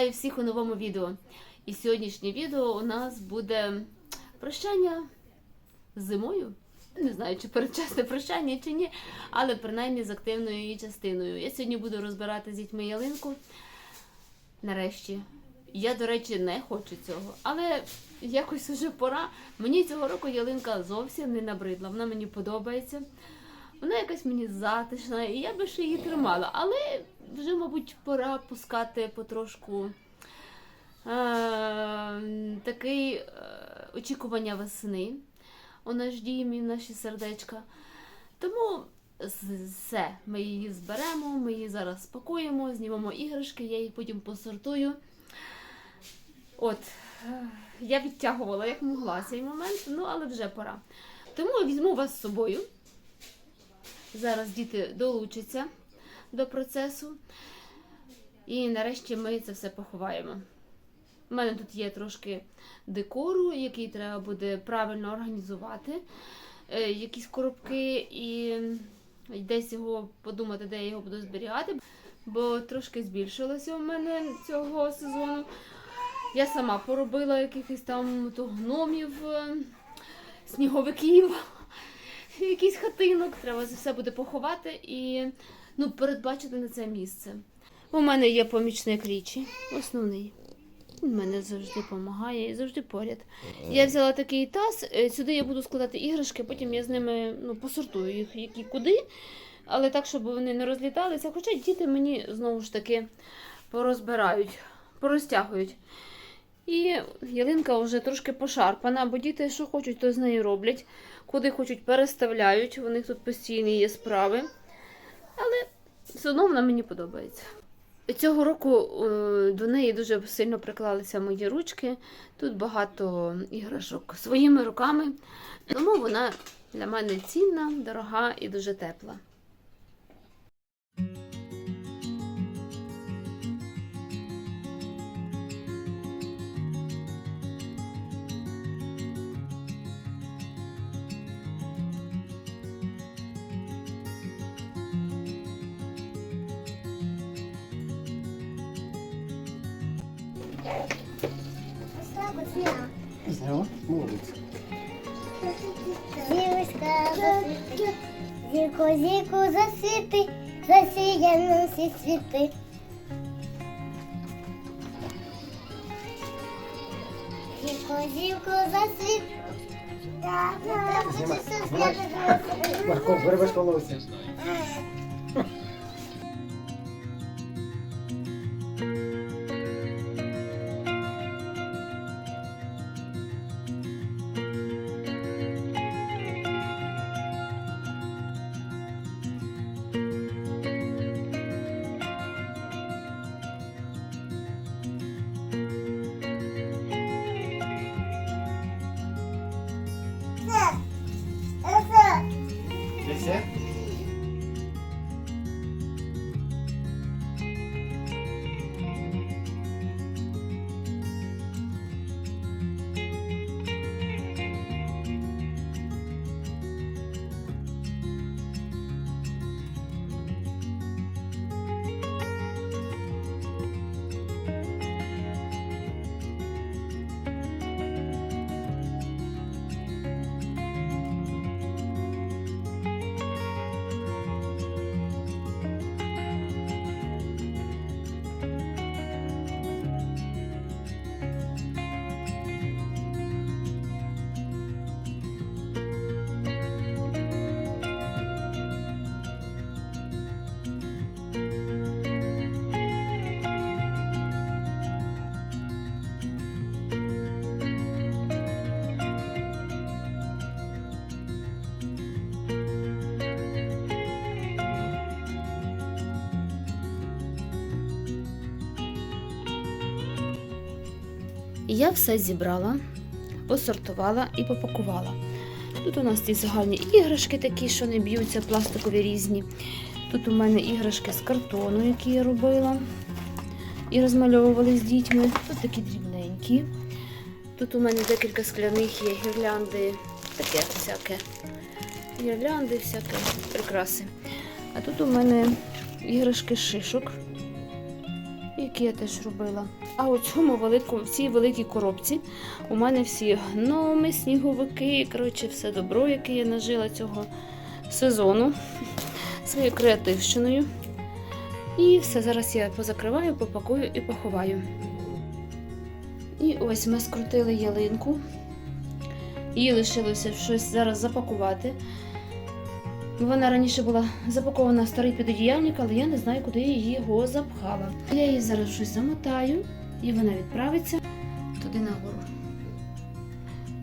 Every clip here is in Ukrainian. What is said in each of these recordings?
Вітаю всіх у новому відео. І сьогоднішнє відео у нас буде прощання зимою. Не знаю, чи передчасне прощання чи ні, але принаймні з активною її частиною. Я сьогодні буду розбирати з дітьми ялинку. Нарешті. Я, до речі, не хочу цього, але якось уже пора. Мені цього року ялинка зовсім не набридла. Вона мені подобається. Вона якась мені затишна, і я би ще її тримала. Але вже, мабуть, пора пускати потрошку е, такий е, очікування весни у наш дім і в наші сердечка. Тому все, ми її зберемо, ми її зараз спакуємо, знімемо іграшки, я їх потім посортую. От, е, я відтягувала як могла цей момент, ну але вже пора. Тому візьму вас з собою. Зараз діти долучаться до процесу. І нарешті ми це все поховаємо. У мене тут є трошки декору, який треба буде правильно організувати. Е, якісь коробки і десь його подумати, де я його буду зберігати, бо трошки збільшилося у мене цього сезону. Я сама поробила якихось там то гномів, е, сніговиків, якийсь хатинок. Треба це все буде поховати і ну, передбачити на це місце. У мене є помічник річі, основний. Він мене завжди допомагає і завжди поряд. Я взяла такий таз, е, сюди я буду складати іграшки, потім я з ними ну, посортую їх які куди, але так, щоб вони не розліталися. Хоча діти мені знову ж таки порозбирають, порозтягують. І ялинка вже трошки пошарпана, бо діти, що хочуть, то з нею роблять. Куди хочуть, переставляють. У них тут постійні є справи. Але все одно вона мені подобається. Цього року е, до неї дуже сильно приклалися мої ручки. Тут багато іграшок своїми руками. Тому вона для мене цінна, дорога і дуже тепла. Ну, молодець. Зірочка засвіти, зірко, зірко засвіти, засіяй на всі світи. Зірко, зірко засвіти. Знімай, знімай. Марко, вирвеш волосся. Все? І я все зібрала, посортувала і попакувала. Тут у нас ці загальні іграшки такі, що не б'ються, пластикові різні. Тут у мене іграшки з картону, які я робила і розмальовували з дітьми. Тут такі дрібненькі. Тут у мене декілька скляних є гірлянди, таке всяке. Гірлянди, всяке прикраси. А тут у мене іграшки шишок. Які я теж робила. А у цьому великому, в цій великій коробці у мене всі гноми, сніговики, коротше, все добро, яке я нажила цього сезону своєю креативщиною. І все зараз я позакриваю, попакую і поховаю. І ось ми скрутили ялинку. Її лишилося щось зараз запакувати. Вона раніше була запакована в старий підодіяльник, але я не знаю, куди я його запхала. Я її зараз щось замотаю, і вона відправиться туди нагору.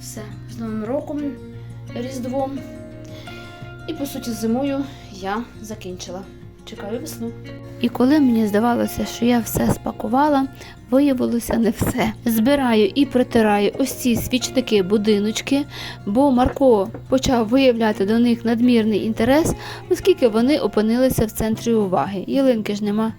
Все, з Новим роком, Різдвом. І по суті, зимою я закінчила. Чекаю весну. І коли мені здавалося, що я все спакувала, виявилося не все. Збираю і протираю ось ці свічники будиночки, бо Марко почав виявляти до них надмірний інтерес, оскільки вони опинилися в центрі уваги. Ялинки ж нема.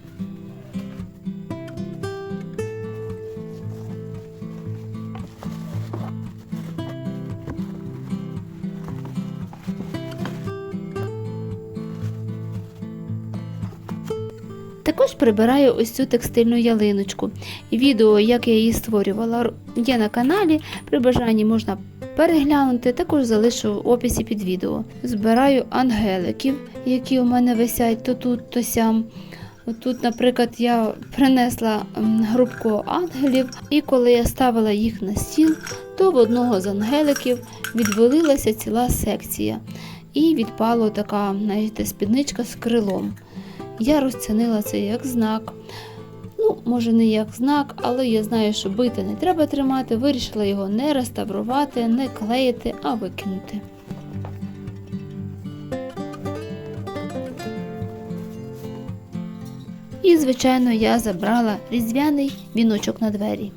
Також прибираю ось цю текстильну ялиночку. Відео, як я її створювала, є на каналі. При бажанні можна переглянути, також залишу в описі під відео. Збираю ангеликів, які у мене висять то тут, то сям. Тут, наприклад, я принесла м, групку ангелів, і коли я ставила їх на стіл, то в одного з ангеликів відвалилася ціла секція. І відпала така, знаєте, спідничка з крилом. Я розцінила це як знак. Ну, може, не як знак, але я знаю, що бити не треба тримати, вирішила його не реставрувати, не клеїти, а викинути. І, звичайно, я забрала різдвяний віночок на двері.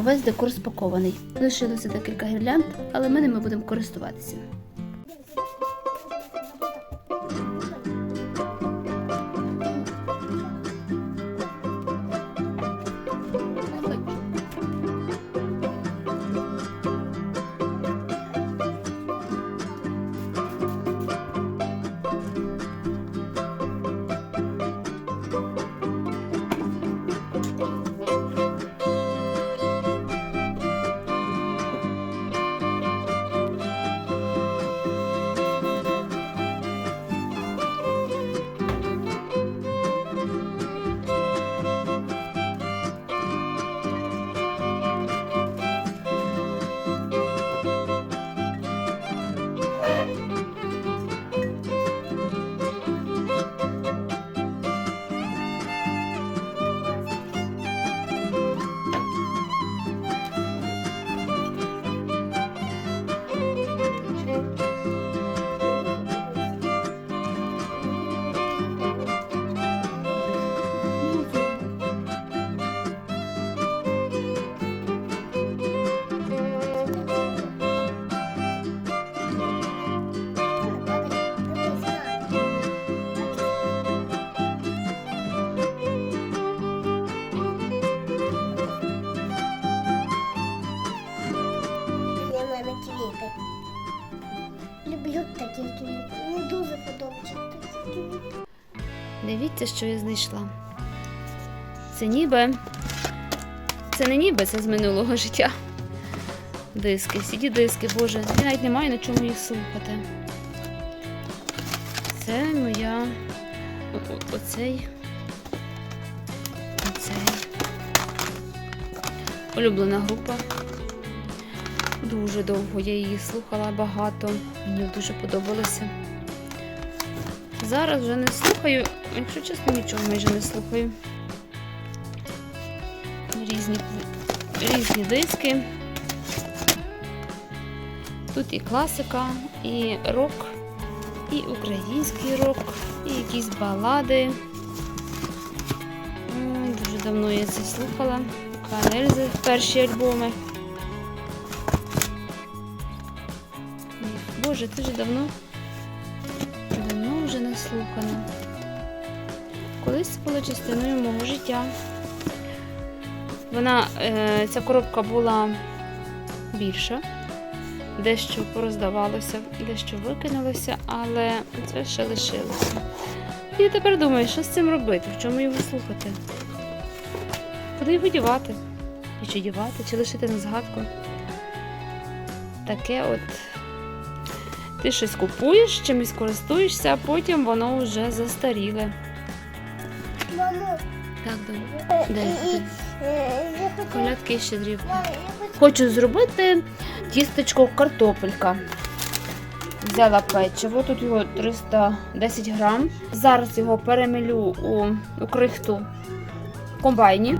На цьому весь декор спакований. Лишилося декілька гірлянд, але ми ними будемо користуватися. Дивіться, що я знайшла. Це ніби. Це не ніби, це з минулого життя. Диски, cd диски, боже, я навіть не маю на чому їх слухати. Це моя. Оцей. Оцей. улюблена група. Дуже довго я її слухала багато. Мені дуже подобалося. Зараз вже не слухаю, якщо чесно, нічого майже не слухаю. Різні, різні диски. Тут і класика, і рок, і український рок, і якісь балади. Дуже давно я це слухала. Канельзи, перші альбоми. Боже, вже давно. Давно вже не слухано. Колись це було частиною мого життя. Вона, е, ця коробка була більша, дещо пороздавалося, дещо викинулося, але це ще лишилося. І я тепер думаю, що з цим робити, в чому його слухати? Куди його дівати? І чи дівати, чи лишити на згадку? Таке от. Ти щось купуєш, чимось користуєшся, а потім воно вже застаріле. Мамо, Так, донь. е, Де? е, я хочу- Колядки і щедрівки. Мам, я хочу- Хочу зробити тістечко картопелька. Взяла печиво, тут його 310 грам. Зараз його перемелю у, у крихту в комбайні.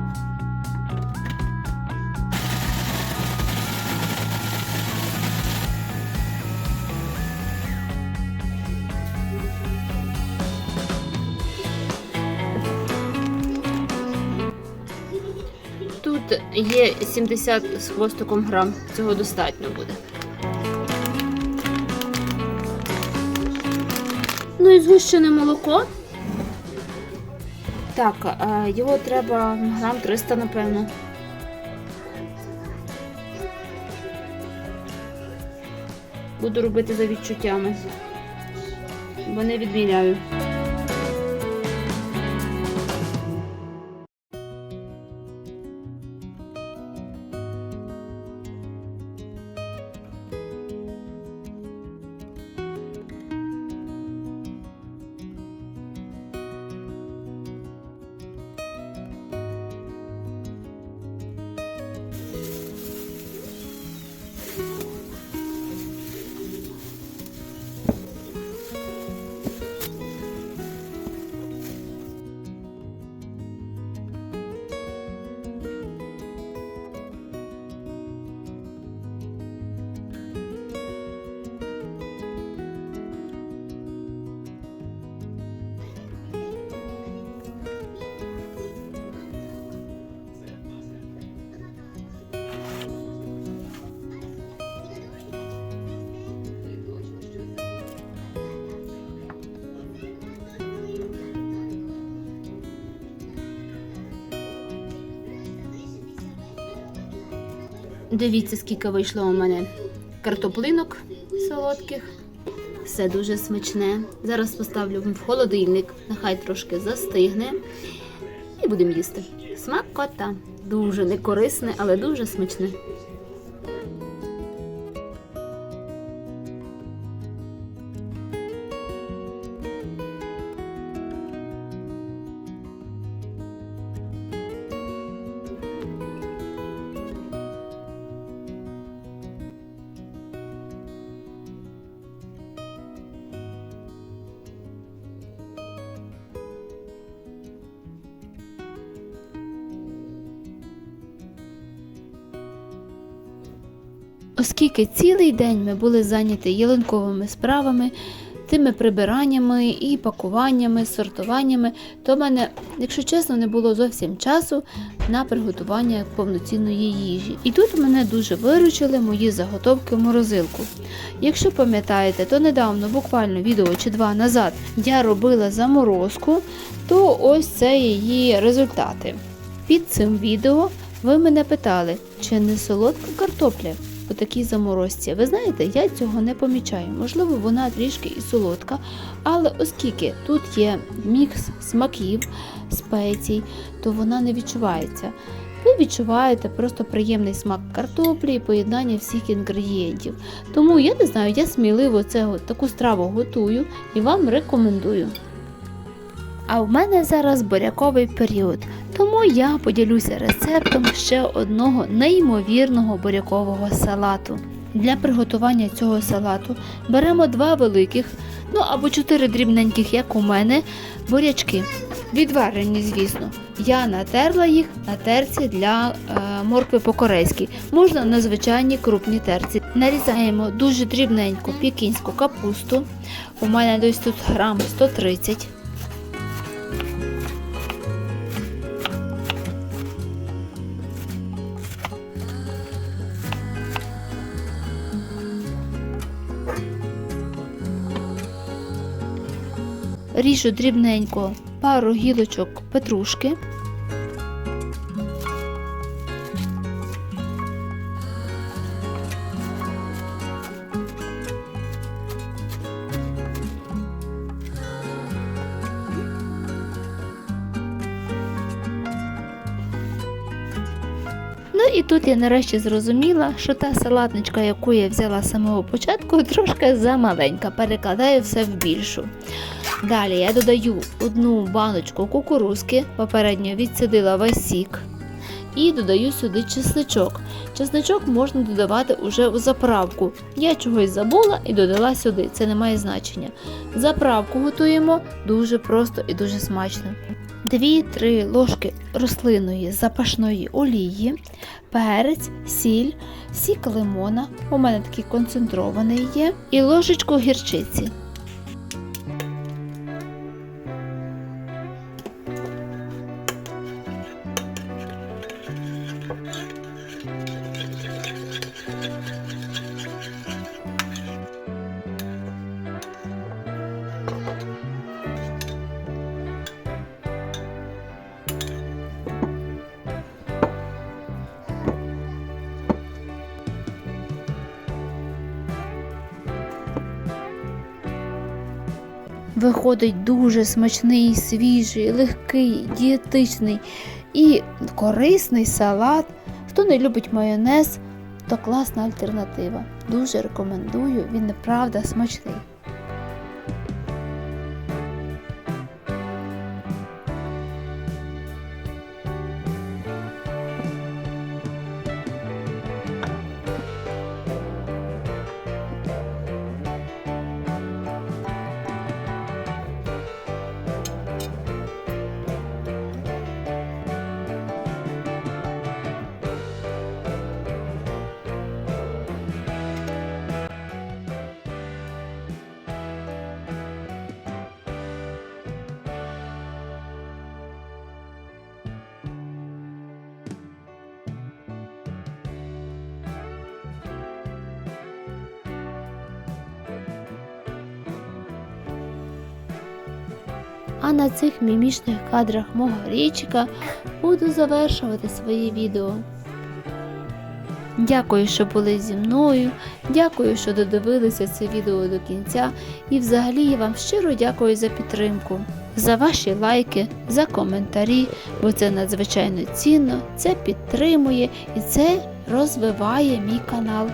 Є 70 з хвостиком грам. Цього достатньо буде. Ну і згущене молоко. Так, е, його треба грам 300, напевно. Буду робити за відчуттями, бо не відміряю. Дивіться, скільки вийшло у мене картоплинок солодких. Все дуже смачне. Зараз поставлю в холодильник, нехай трошки застигне. І будемо їсти. Смакота. Дуже некорисне, але дуже смачне. Оскільки цілий день ми були зайняті ялинковими справами, тими прибираннями і пакуваннями, сортуваннями, то в мене, якщо чесно, не було зовсім часу на приготування повноцінної їжі. І тут мене дуже виручили мої заготовки в морозилку. Якщо пам'ятаєте, то недавно, буквально відео чи два назад, я робила заморозку, то ось це її результати. Під цим відео ви мене питали, чи не солодка картопля у такій заморозці. Ви знаєте, я цього не помічаю. Можливо, вона трішки і солодка, але оскільки тут є мікс смаків, спецій, то вона не відчувається. Ви відчуваєте просто приємний смак картоплі і поєднання всіх інгредієнтів. Тому я не знаю, я сміливо це, таку страву готую і вам рекомендую. А в мене зараз буряковий період, Тому я поділюся рецептом ще одного неймовірного бурякового салату. Для приготування цього салату беремо два великих, ну або чотири дрібненьких, як у мене, бурячки. Відварені, звісно. Я натерла їх на терці для е, моркви по-корейськи. Можна на звичайній крупній терці. Нарізаємо дуже дрібненьку пікінську капусту. У мене десь тут грам 130. Ріжу дрібненько пару гілочок петрушки. Ну і тут я нарешті зрозуміла, що та салатничка, яку я взяла з самого початку, трошки замаленька, перекладаю все в більшу. Далі я додаю одну баночку кукурузки, попередньо відсидила весь сік. І додаю сюди чесничок. Чесничок можна додавати уже у заправку. Я чогось забула і додала сюди, це не має значення. Заправку готуємо дуже просто і дуже смачно. 2-3 ложки рослинної запашної олії, перець, сіль, сік лимона, у мене такий концентрований є, і ложечку гірчиці. Виходить дуже смачний, свіжий, легкий, дієтичний і корисний салат. Хто не любить майонез, то класна альтернатива. Дуже рекомендую, він неправда смачний. А на цих мімішних кадрах мого річка буду завершувати своє відео. Дякую, що були зі мною. Дякую, що додивилися це відео до кінця. І взагалі я вам щиро дякую за підтримку, за ваші лайки, за коментарі, бо це надзвичайно цінно, це підтримує і це розвиває мій канал.